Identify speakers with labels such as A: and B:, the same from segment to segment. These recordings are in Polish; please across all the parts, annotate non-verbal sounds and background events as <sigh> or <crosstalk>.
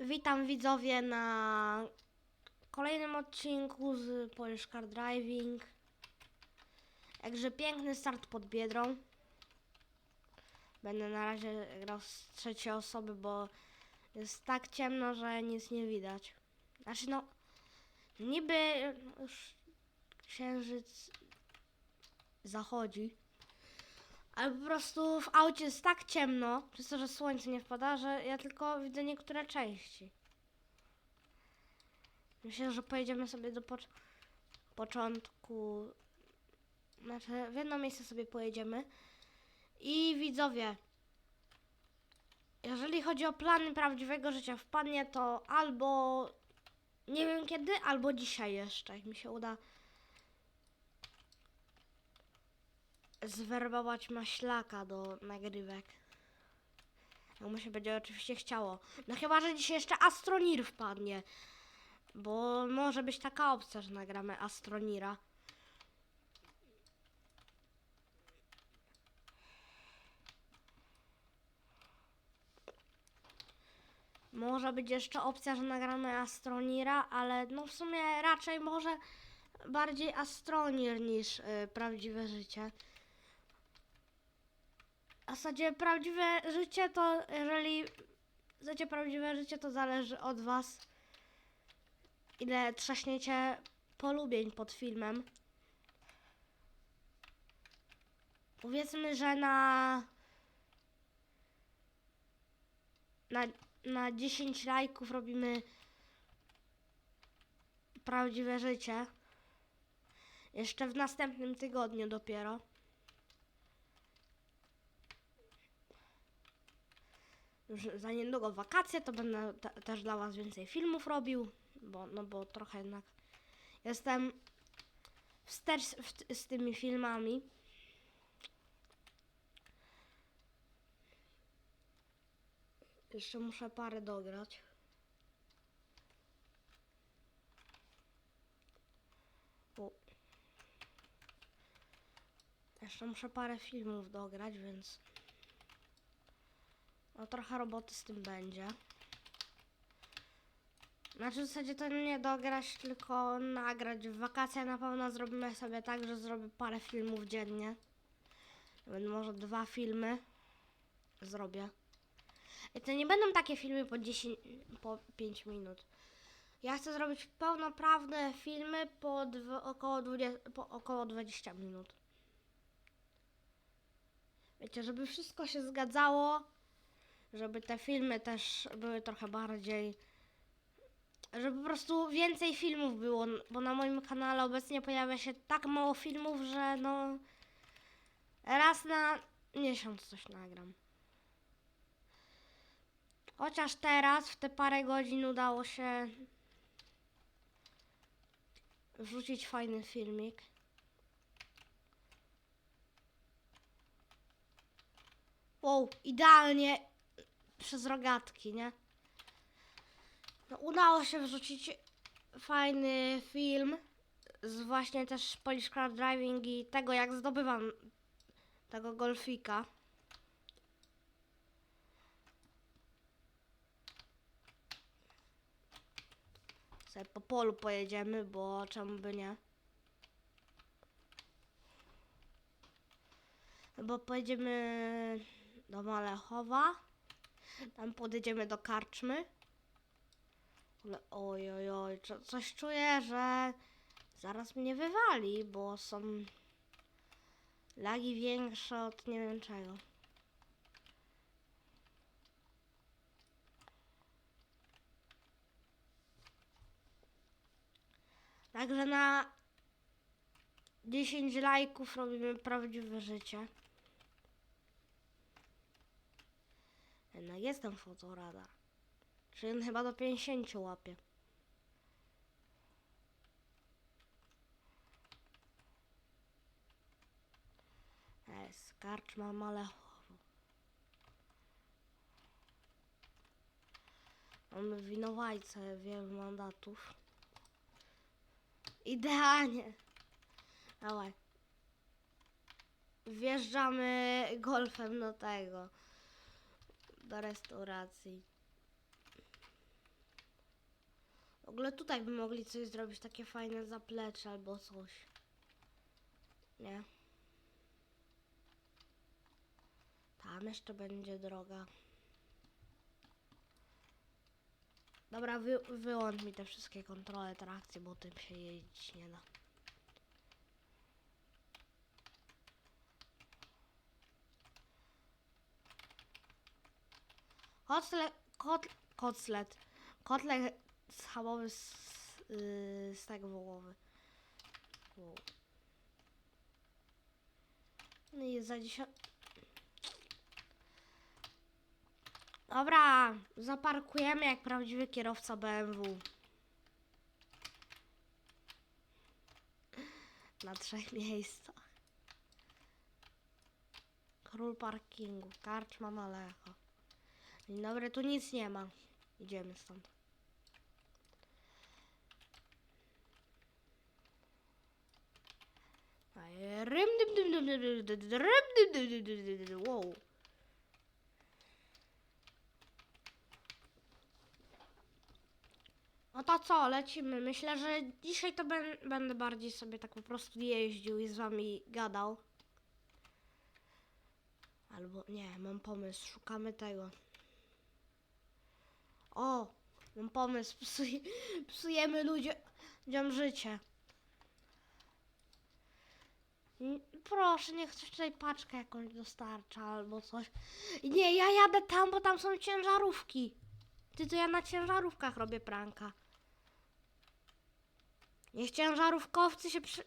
A: Witam widzowie na kolejnym odcinku z Polish Car Driving. Jakże piękny start pod Biedrą. Będę na razie grał z trzeciej osoby, bo jest tak ciemno, że nic nie widać. Znaczy no, niby już księżyc zachodzi. Ale po prostu w aucie jest tak ciemno, przez to, że słońce nie wpada, że ja tylko widzę niektóre części. Myślę, że pojedziemy sobie do pocz- początku. Znaczy, w jedno miejsce sobie pojedziemy. I widzowie, jeżeli chodzi o plany prawdziwego życia, wpadnie to albo nie wiem kiedy, albo dzisiaj jeszcze, jak mi się uda zwerbować maślaka do nagrywek. Jak mu się będzie oczywiście chciało. No chyba, że dzisiaj jeszcze Astronir wpadnie. Bo może być taka opcja, że nagramy Astronira. Może być jeszcze opcja, że nagramy Astronira, ale no w sumie raczej może bardziej Astronir niż y, prawdziwe życie. W zasadzie prawdziwe życie to, jeżeli chcecie prawdziwe życie, to zależy od was, ile trzaśniecie polubień pod filmem. Powiedzmy, że na na, na 10 lajków robimy prawdziwe życie. Jeszcze w następnym tygodniu dopiero. Już za niedługo wakacje, to będę te, też dla Was więcej filmów robił, bo, no bo trochę jednak jestem wstecz z tymi filmami. Jeszcze muszę parę dograć. Jeszcze muszę parę filmów dograć, więc no trochę roboty z tym będzie. Znaczy w zasadzie to nie dograć, tylko nagrać. W wakacje na pewno zrobimy sobie tak, że zrobię parę filmów dziennie. Może dwa filmy zrobię. I to nie będą takie filmy po 10, po 5 minut. Ja chcę zrobić pełnoprawne filmy po, około, 20, po około 20 minut. Wiecie, żeby wszystko się zgadzało, żeby te filmy też były trochę bardziej. Żeby po prostu więcej filmów było, bo na moim kanale obecnie pojawia się tak mało filmów, że no. Raz na miesiąc coś nagram. Chociaż teraz, w te parę godzin, udało się wrzucić fajny filmik. Wow, idealnie przez rogatki, nie? No, udało się wrzucić fajny film z właśnie też Polish Car Driving i tego jak zdobywam tego golfika. Sobie po polu pojedziemy, bo czemu by nie? Bo pojedziemy do Malechowa. Tam podjedziemy do karczmy. Ale oj, oj, oj, co, coś czuję, że zaraz mnie wywali, bo są lagi większe od nie wiem czego. Także na 10 lajków robimy prawdziwe życie. Jednak jestem fotoradar. Czyli on chyba do 50 łapie. Es, karczma Malechowo. Mamy winowajcę wielu mandatów. Idealnie. Dawaj. Wjeżdżamy golfem do tego. Do restauracji. W ogóle tutaj by mogli coś zrobić, takie fajne zaplecze albo coś. Nie. Tam jeszcze będzie droga. Dobra, wy, wyłącz mi te wszystkie kontrole trakcji, bo tym się jeździć nie da. Kotle, kot, kotlet. Kotlet schabowy z, yy, tego wołowy. Wow. No i za dziesiąt... Dobra, zaparkujemy jak prawdziwy kierowca BMW. Na trzech miejscach. Król parkingu, karczma Malecha. Dobry, tu nic nie ma. Idziemy stąd. Wow. No to co, lecimy. Myślę, że dzisiaj to będę bardziej sobie tak po prostu jeździł i z wami gadał. Albo nie, mam pomysł, szukamy tego. O, mam pomysł, psuj, psujemy ludziom życie. Proszę, niech ktoś tutaj paczkę jakąś dostarcza albo coś. Nie, ja jadę tam, bo tam są ciężarówki. Ty to ja na ciężarówkach robię pranka. Niech ciężarówkowcy się przy...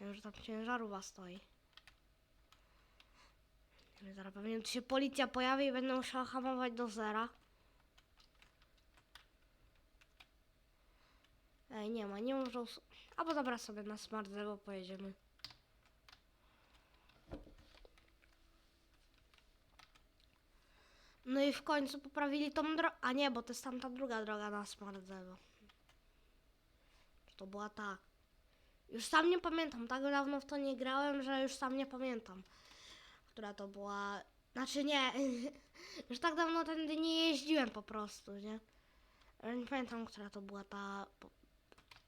A: Wiem, że tam ciężarówka stoi. Zaraz pewnie tu się policja pojawi i będę musiała hamować do zera. Ej, nie ma, nie może... us- Albo dobra sobie na Smart Zero pojedziemy. No i w końcu poprawili tą drogę. A nie, bo to jest tamta druga droga na Smart Zero. To była ta? Już sam nie pamiętam. Tak dawno w to nie grałem, że już sam nie pamiętam. Która to była. Znaczy nie. <laughs> już tak dawno tędy nie jeździłem po prostu, nie? Nie pamiętam, która to była ta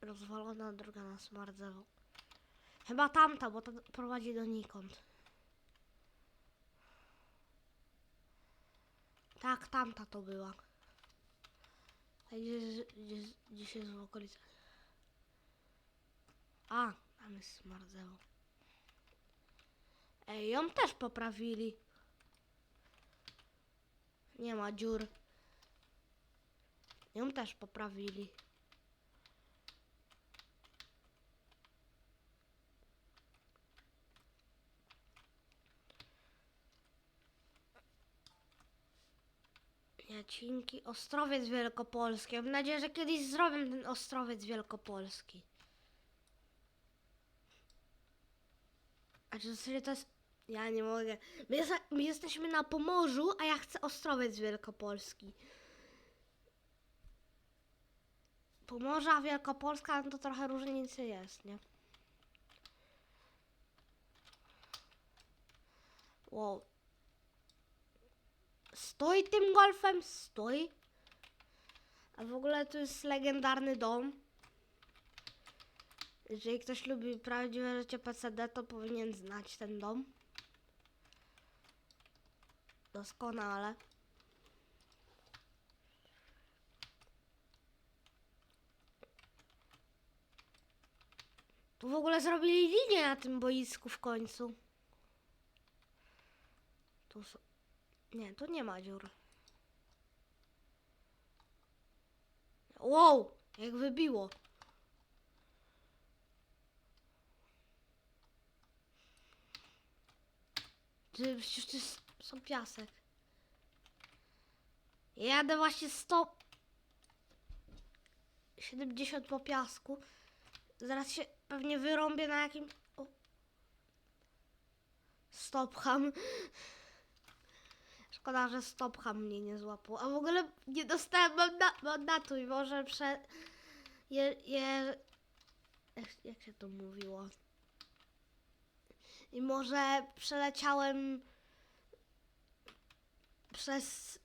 A: rozwalona droga na Smart Zero. Chyba tamta, bo to prowadzi donikąd. Tak, tamta to była. A gdzie, gdzie, gdzie jest w okolicy? A, tam jest Smart Zero. Ej, ją też poprawili. Nie ma dziur. Ją też poprawili. Jacinki, Ostrowiec Wielkopolski. Mam nadzieję, że kiedyś zrobię ten Ostrowiec Wielkopolski. A czy zasadzie to jest... Ja nie mogę. My, jest, my jesteśmy na Pomorzu, a ja chcę Ostrowiec Wielkopolski. Pomorze, a Wielkopolska no to trochę różnicy jest, nie? Wow. Stoi tym golfem, stoi. A w ogóle to jest legendarny dom. Jeżeli ktoś lubi prawdziwe życie PCD, to powinien znać ten dom. Doskonale. Tu w ogóle zrobili linię na tym boisku w końcu. Tu są... Nie, tu nie ma dziur. Wow, jak wybiło. Ty, przecież to jest piasek. Ja Jadę właśnie 100... 70 po piasku. Zaraz się pewnie wyrąbię na jakim... O. Stopham. Szkoda, że stopcha mnie nie złapał. A w ogóle nie dostałem mandatu, i może prze... Je, je... Jak, jak się to mówiło? I może przeleciałem przez...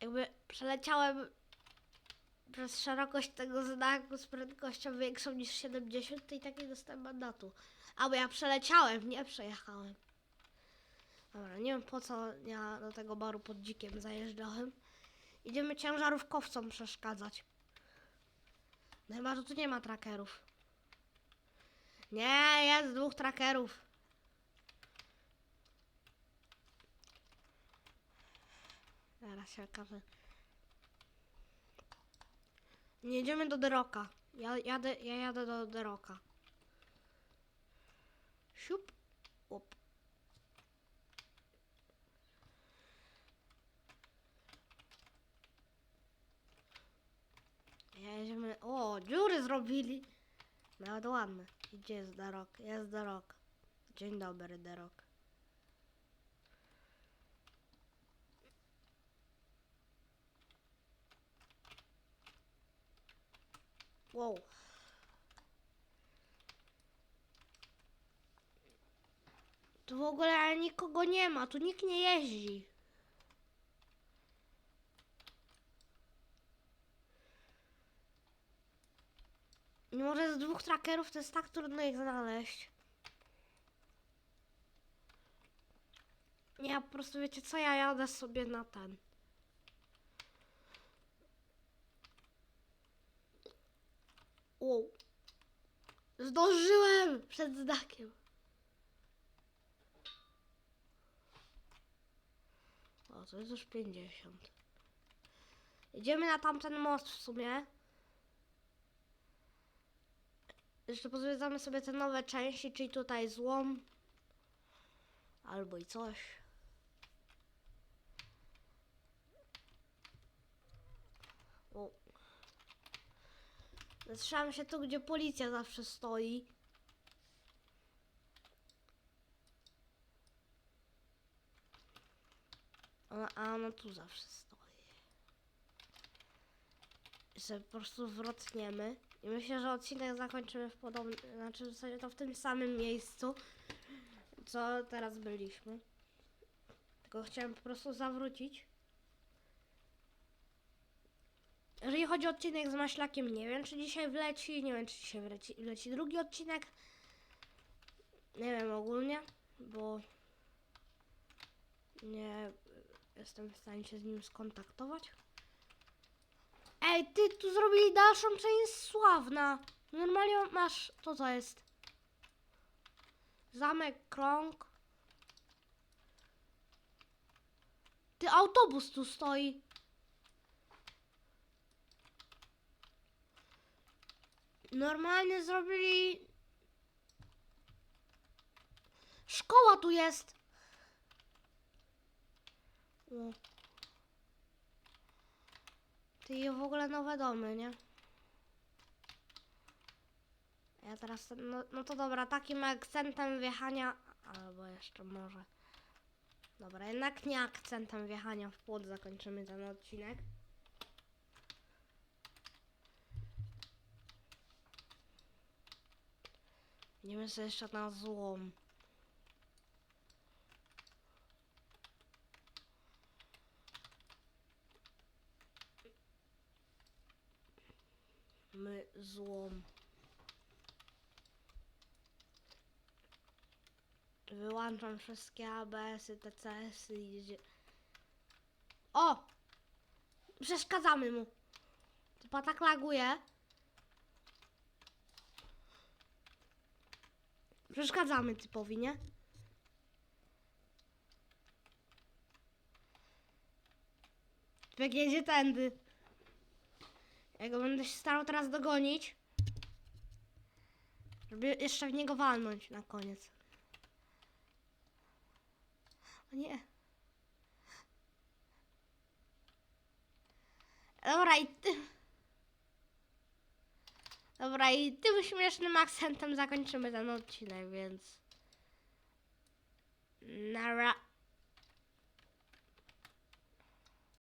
A: Jakby przeleciałem przez szerokość tego znaku z prędkością większą niż 70, to i tak nie dostałem mandatu. A bo ja przeleciałem, nie przejechałem. Dobra, nie wiem po co ja do tego baru pod dzikiem zajeżdżałem. Idziemy ciężarówkowcom przeszkadzać. No chyba, że tu nie ma trackerów. Nie, jest dwóch trackerów. Zaraz się okaże. Nie jedziemy do Deroka. Ja jadę, ja jadę do Deroka. Siup. Up. Jedziemy. O, dziury zrobili. Nawet ładne. Gdzie jest Derok? Jest Derok. Dzień dobry, Derok. Wow. Tu w ogóle nikogo nie ma, tu nikt nie jeździ. Mimo, że z dwóch trackerów to jest tak trudno ich znaleźć. Nie, po prostu wiecie co, ja jadę sobie na ten. Wow. Zdążyłem przed znakiem. O, to jest już 50. Idziemy na tamten most w sumie. Jeszcze pozwiedzamy sobie te nowe części, czyli tutaj złom. Albo i coś. O. Zatrzymam się tu, gdzie policja zawsze stoi. Ona, a ona tu zawsze stoi. Sobie po prostu zwrotniemy. I myślę, że odcinek zakończymy w podobnym, znaczy w zasadzie to w tym samym miejscu, co teraz byliśmy. Tylko chciałem po prostu zawrócić. Jeżeli chodzi o odcinek z Maślakiem, nie wiem czy dzisiaj wleci, nie wiem czy dzisiaj wleci, wleci drugi odcinek. Nie wiem ogólnie, bo nie jestem w stanie się z nim skontaktować. Ej, ty tu zrobili dalszą część sławna. Normalnie masz, to co jest? Zamek, krąg. Ty, autobus tu stoi. Normalnie zrobili... Szkoła tu jest. Ty w ogóle nowe domy, nie? Ja teraz, no, no to dobra, takim akcentem wjechania, albo jeszcze może. Dobra, jednak nie akcentem wjechania w płot zakończymy ten odcinek. Idziemy sobie jeszcze na złom. My złom. Wyłączam wszystkie ABS-y, TCS-y i idzie. O! Przeszkadzamy mu. Typa tak laguje. Przeszkadzamy typowi, nie? Jak jedzie tędy. Ja go będę się starał teraz dogonić. Żeby jeszcze w niego walnąć na koniec. O nie. Dobra i ty... Dobra i tym śmiesznym akcentem zakończymy ten odcinek, więc... Nara.